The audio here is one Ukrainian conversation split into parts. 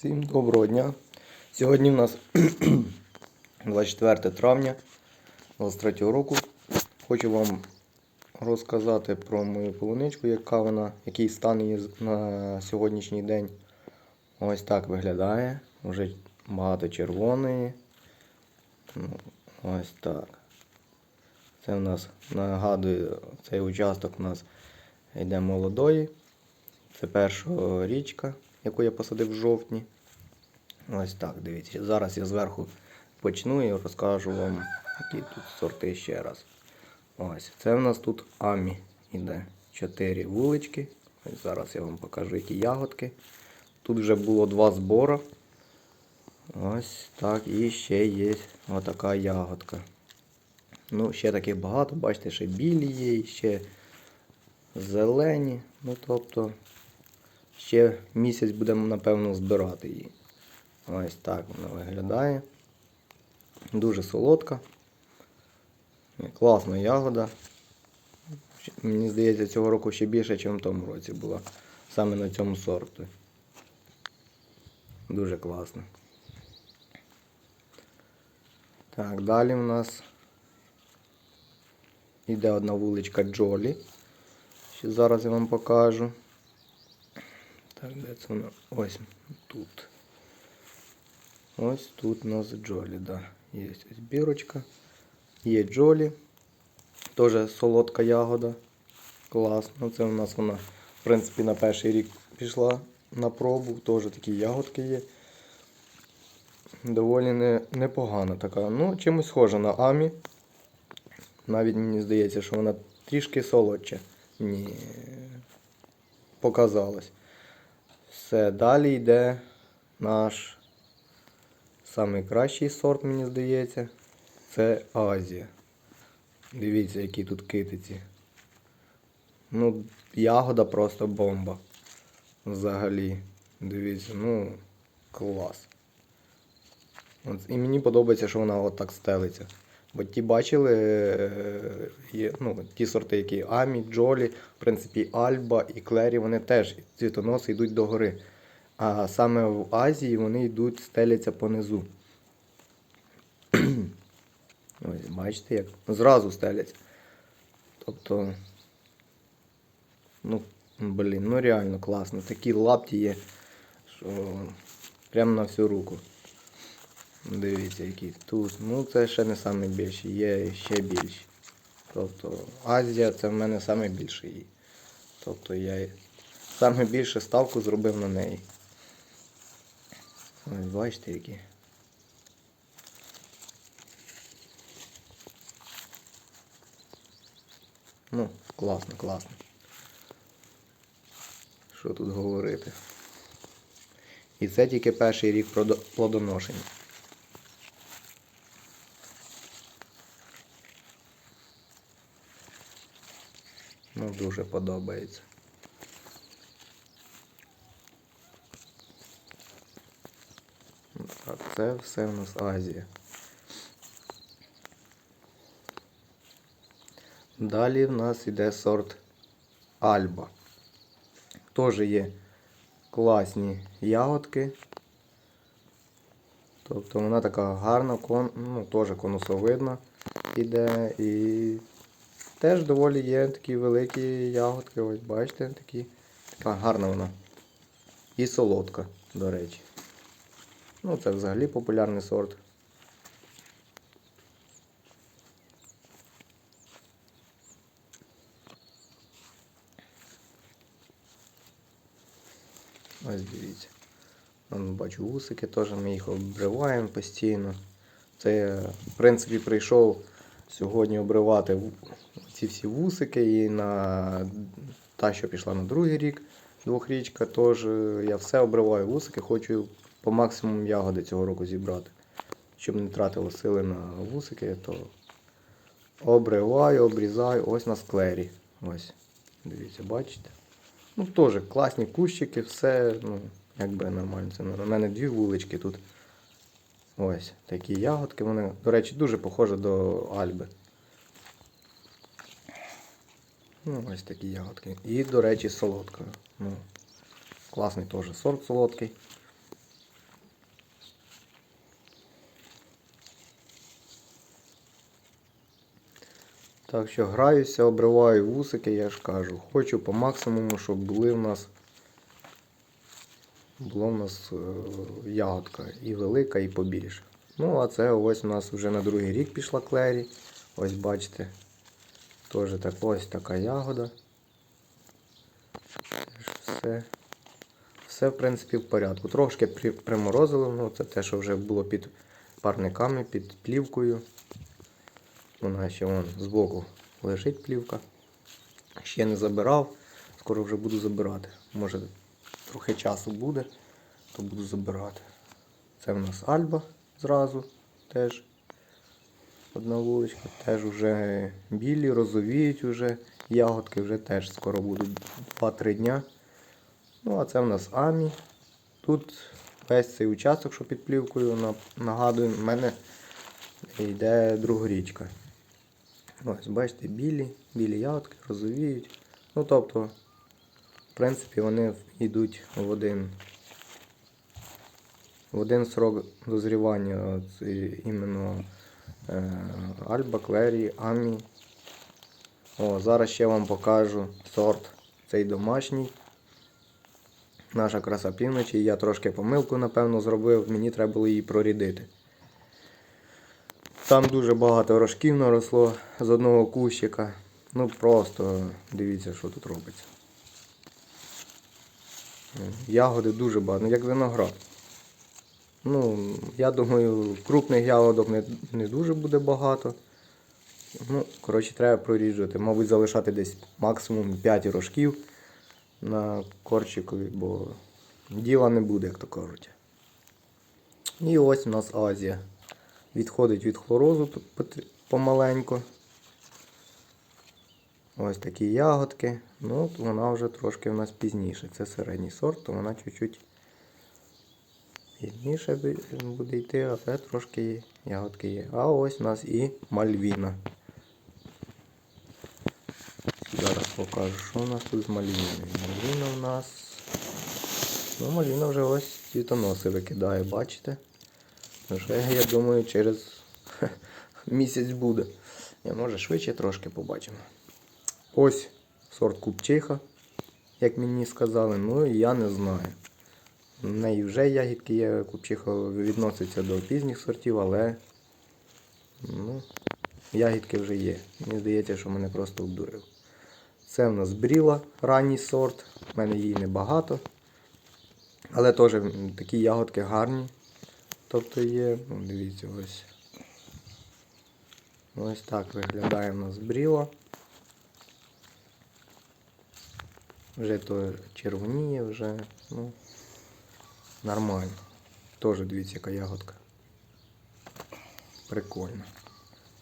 Всім доброго дня. Сьогодні в нас 24 травня 23 року. Хочу вам розказати про мою полуничку, яка вона, який стан її на сьогоднішній день. Ось так виглядає. Вже багато червоної. Ну, Ось так. Це в нас нагадую, цей участок у нас йде молодої. Це перша річка, яку я посадив в жовтні. Ось так, дивіться. Зараз я зверху почну і розкажу вам, які тут сорти ще раз. Ось, це в нас тут Амі іде. Чотири вулички. Ось зараз я вам покажу, які ягодки. Тут вже було два збора. Ось так, і ще є отака ягодка. Ну, ще таких багато, бачите, ще білі є, ще зелені. Ну, тобто, ще місяць будемо, напевно, збирати її. Ось так вона виглядає. Дуже солодка. Класна ягода. Мені здається, цього року ще більше, ніж в тому році була. Саме на цьому сорті. Дуже класно. Так, далі в нас йде одна вуличка Джолі. Зараз я вам покажу. Так, де це вона? Ось тут. Ось тут у нас Джолі, да. Є ось бірочка. Є Джолі. Теж солодка ягода. Класно. Це у нас вона, в принципі, на перший рік пішла на пробу. Теж такі ягодки є. Доволі не, непогана така. Ну, чимось схожа на Амі. Навіть мені здається, що вона трішки солодча. Ні. Показалось. Все, далі йде наш самий кращий сорт, мені здається. Це Азія. Дивіться, які тут китиці. Ну, ягода просто бомба. Взагалі. Дивіться, ну, клас. От, і мені подобається, що вона отак стелиться. Бо ті бачили, е, ну, ті сорти, які Амі, Джолі, в принципі, Альба і Клері, вони теж цвітоноси йдуть догори. А саме в Азії вони йдуть, стеляться понизу. Ось, бачите, як зразу стеляться. Тобто, ну, блін, ну реально класно. Такі лапті є, що прямо на всю руку. Дивіться, які тут. Ну, це ще не найбільші, є ще більші. Тобто Азія це в мене найбільший. її. Тобто я саме більше ставку зробив на неї. Ось бачите які. Ну, класно, класно. Що тут говорити? І це тільки перший рік плодоношення. Ну, дуже подобається. Так, це все у нас Азія. Далі в нас йде сорт Альба. Теж є класні ягодки. Тобто вона така гарна, кон, ну, теж конусовидна іде. І теж доволі є такі великі ягодки. Ось бачите, такі. Така гарна вона. І солодка, до речі. Ну, це взагалі популярний сорт. Ось дивіться. Вон, бачу вусики теж, ми їх обриваємо постійно. Це в принципі, прийшов сьогодні обривати ці всі вусики і на та, що пішла на другий рік, двохрічка, теж я все обриваю вусики, хочу по максимуму ягоди цього року зібрати. Щоб не тратило сили на вусики, то обриваю, обрізаю ось на склері. Ось. Дивіться, бачите? Ну, теж класні кущики, все, ну, якби нормально. Це на мене дві вулички тут. Ось такі ягодки, вони, до речі, дуже похожі до Альби. Ну, Ось такі ягодки. І, до речі, з солодкою. Ну, Класний теж сорт солодкий. Так що граюся, обриваю вусики, я ж кажу. Хочу по максимуму, щоб були в нас була в нас е, ягодка і велика, і побільше. Ну, а це ось у нас вже на другий рік пішла клері. Ось бачите. Теж так, ось така ягода. Все. Все, в принципі, в порядку. Трошки при- приморозило, ну це те, що вже було під парниками, під плівкою. Вона ще вон збоку лежить плівка. Ще не забирав, скоро вже буду забирати. Може трохи часу буде, то буду забирати. Це в нас Альба зразу теж. Одна вуличка, теж вже білі, розовіють вже. Ягодки вже теж скоро будуть 2-3 дня. Ну, а це в нас Амі. Тут весь цей участок, що під плівкою, нагадую, в мене йде другорічка. Ось, бачите, білі, білі ягодки розовіють. Ну, тобто, в принципі, вони йдуть в один, в один срок дозрівання. От, іменно е, Альба, Клері, Амі. О, зараз ще вам покажу сорт цей домашній. Наша краса півночі. Я трошки помилку, напевно, зробив, мені треба було її прорідити. Там дуже багато рожків наросло з одного кущика. Ну просто дивіться, що тут робиться. Ягоди дуже багато, ну як виноград. Ну, я думаю, крупних ягодок не, не дуже буде багато. Ну, коротше, треба проріджувати. Мабуть, залишати десь максимум 5 рожків на корчикові, бо діла не буде, як то кажуть. І ось у нас Азія. Відходить від хлорозу помаленьку. Ось такі ягодки. Ну, вона вже трошки в нас пізніше. Це середній сорт, то вона чуть-чуть пізніше буде йти, а це трошки ягодки є. А ось у нас і мальвіна. Зараз покажу, що у нас тут з мальвіною. Мальвіна у нас. Ну, мальвіна вже ось цвітоноси викидає, бачите? Вже, я думаю, через місяць буде. Я може швидше трошки побачимо. Ось сорт купчиха, як мені сказали, ну я не знаю. В неї вже ягідки є, купчиха відноситься до пізніх сортів, але ну, ягідки вже є. Мені здається, що мене просто обдурив. Це в нас бріла, ранній сорт. У мене її небагато. Але теж такі ягодки гарні. Тобто є, ну, дивіться, ось. Ось так виглядає в нас бріла. Вже то червоніє, вже, ну, нормально. Теж дивіться, яка ягодка. Прикольно.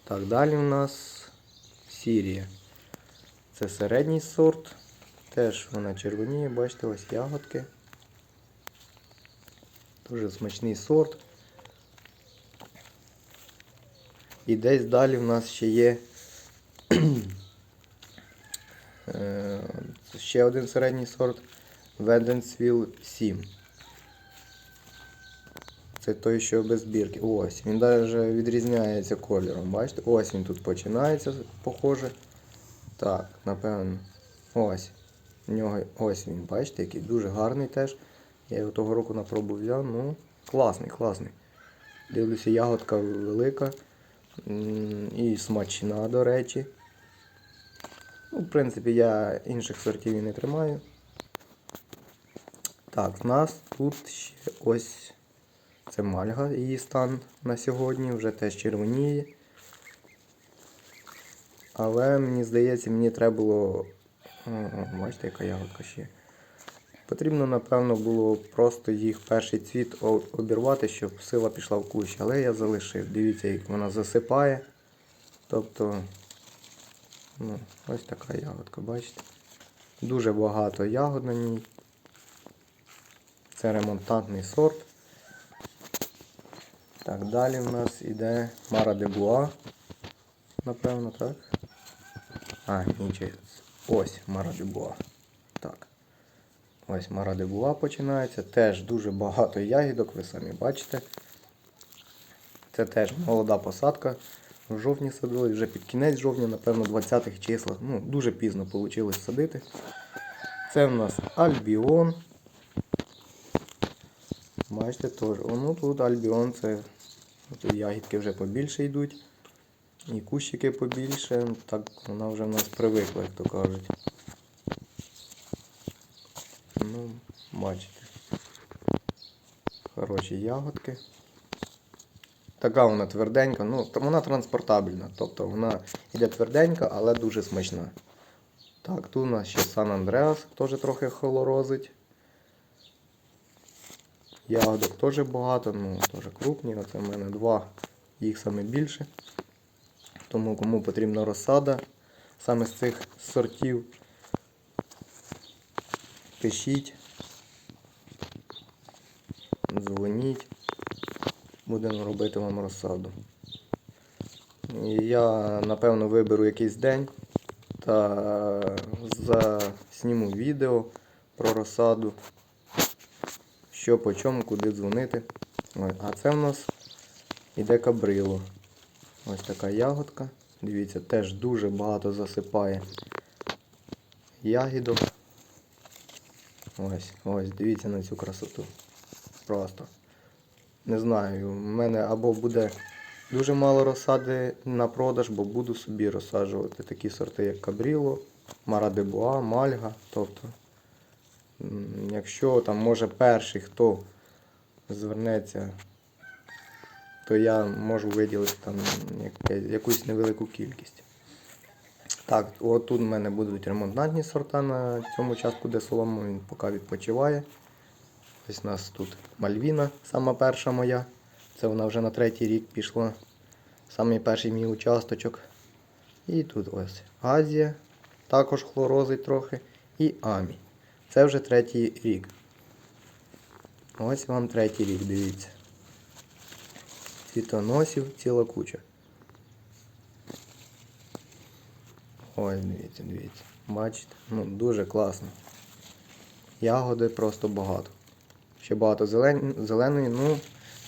Так, далі у нас Сірія. Це середній сорт. Теж вона червоніє, бачите, ось ягодки. Дуже смачний сорт. І десь далі в нас ще є ще один середній сорт Веденсвіл 7. Це той, що без бірки. Ось, він навіть відрізняється кольором. Бачите? Ось він тут починається, похоже. Так, напевно. Ось. У нього ось він, бачите, який дуже гарний теж. Я його того року на пробу взяв. Ну, класний, класний. Дивлюся, ягодка велика. І смачна, до речі. Ну, в принципі, я інших сортів і не тримаю. Так, в нас тут ще ось це мальга, її стан на сьогодні, вже теж червоніє. Але мені здається, мені треба було. О, бачите, яка ягодка ще. Потрібно, напевно, було просто їх перший цвіт обірвати, щоб сила пішла в кущ. Але я залишив. Дивіться, як вона засипає. Тобто, ну, ось така ягодка, бачите? Дуже багато ягод на ній. Це ремонтантний сорт. Так, далі в нас іде Мара де Буа. Напевно, так? А, нічого. Ось Мара де Буа. Так. Ось Мара де Буа починається. Теж дуже багато ягідок, ви самі бачите. Це теж молода посадка. В жовтні садили, вже під кінець жовтня, напевно, 20-х числах. Ну, дуже пізно вийшло садити. Це в нас альбіон. Бачите, теж. Ну тут альбіон це тут ягідки вже побільше йдуть. І кущики побільше. Так вона вже в нас привикла, як то кажуть. Ну, бачите. Хороші ягодки. Така вона тверденька, ну вона транспортабельна, тобто вона йде тверденька, але дуже смачна. Так, тут у нас ще Сан Андреас, теж трохи холорозить. Ягодок теж багато, ну теж крупні. Оце в мене два, їх саме більше. Тому кому потрібна розсада саме з цих сортів, пишіть, дзвоніть, будемо робити вам розсаду. Я напевно виберу якийсь день та засніму відео про розсаду, що по чому, куди дзвонити. А це в нас іде кабрило. Ось така ягодка. Дивіться, теж дуже багато засипає ягідок. Ось, ось, дивіться на цю красоту. Просто. Не знаю, в мене або буде дуже мало розсади на продаж, бо буду собі розсаджувати такі сорти, як Кабріло, Марадебуа, Мальга. Тобто, якщо там може перший хто звернеться то я можу виділити там якусь невелику кількість. Так, от тут в мене будуть ремонтантні сорта на цьому частку, де солому він поки відпочиває. Ось у нас тут Мальвіна, сама перша моя. Це вона вже на третій рік пішла. Самий перший мій участочок. І тут ось Азія, також хлорозить трохи. І Амі. Це вже третій рік. Ось вам третій рік, дивіться цвітоносів ціла куча. Ой, дивіться, дивіться. Бачите? Ну, дуже класно. Ягоди просто багато. Ще багато зелен... зеленої, ну,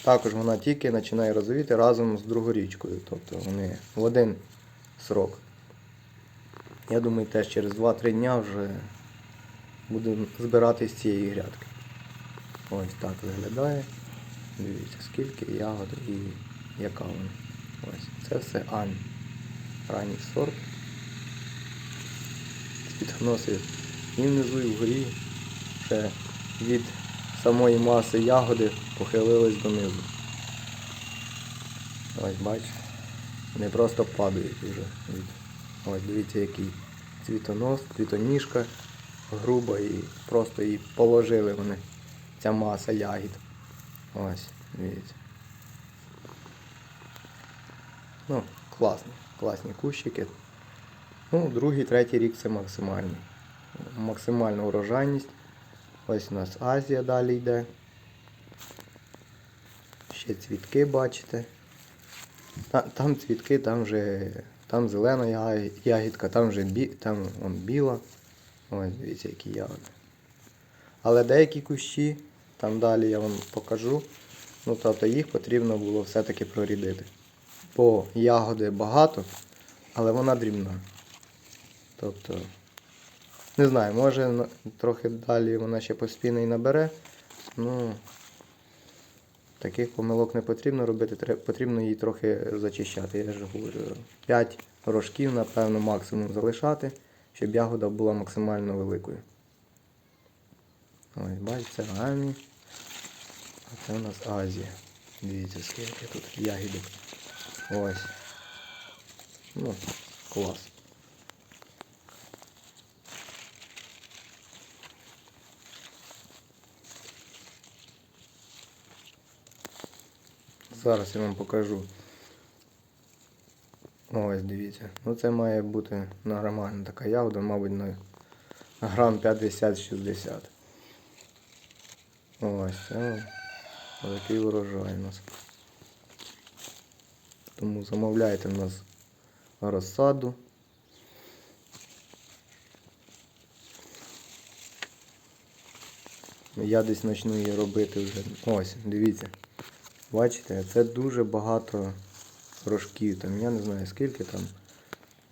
також вона тільки починає розовіти разом з другорічкою. Тобто вони в один срок. Я думаю, теж через 2-3 дня вже будемо збирати з цієї грядки. Ось так виглядає. Дивіться, скільки ягод і яка вона. Ось. Це все Ань. Ранній сорт. Світоноси і внизу, і вгорі. Ще від самої маси ягоди похилились донизу. Ось бачите. Вони просто падають вже. Ось дивіться який цвітонос, цвітоніжка груба і просто її положили вони. Ця маса ягід. Ось, дивіться. Ну, класні, класні кущики. Ну, другий, третій рік це максимальний. Максимальна урожайність. Ось у нас Азія далі йде. Ще цвітки бачите. Там цвітки, там вже там зелена ягідка, там вже бі, там вон, біла. Ось, дивіться, які ягоди. Але деякі кущі, там далі я вам покажу. Ну, тобто їх потрібно було все-таки прорідити. Бо ягоди багато, але вона дрібна. Тобто, не знаю, може трохи далі вона ще поспіне і набере. Ну, таких помилок не потрібно робити, потрібно її трохи зачищати. Я ж говорю, 5 рожків, напевно, максимум залишати, щоб ягода була максимально великою. Ось, бачите, Амі. А це у нас Азія. Дивіться, скільки тут ягідок. Ось. Ну, клас. Зараз я вам покажу. Ось, дивіться. Ну це має бути нормальна така ягода, мабуть, на грам 50-60. Ось, це такий урожай у нас. Тому замовляйте в нас розсаду. Я десь почну її робити вже. Ось, дивіться. Бачите, це дуже багато рожків, там я не знаю скільки там.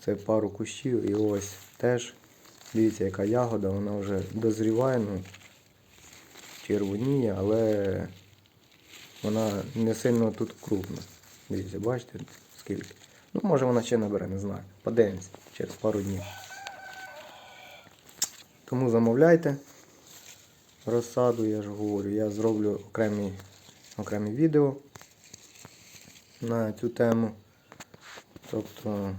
Це пару кущів і ось теж. Дивіться, яка ягода, вона вже дозріває, ну, червоніє, але вона не сильно тут крупна. Дивіться, бачите, скільки. Ну, може вона ще набере, не знаю. Подивимось через пару днів. Тому замовляйте розсаду, я ж говорю. Я зроблю окремі, окремі відео на цю тему. Тобто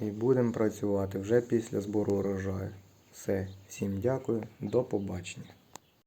і будемо працювати вже після збору урожаю. Все, всім дякую, до побачення.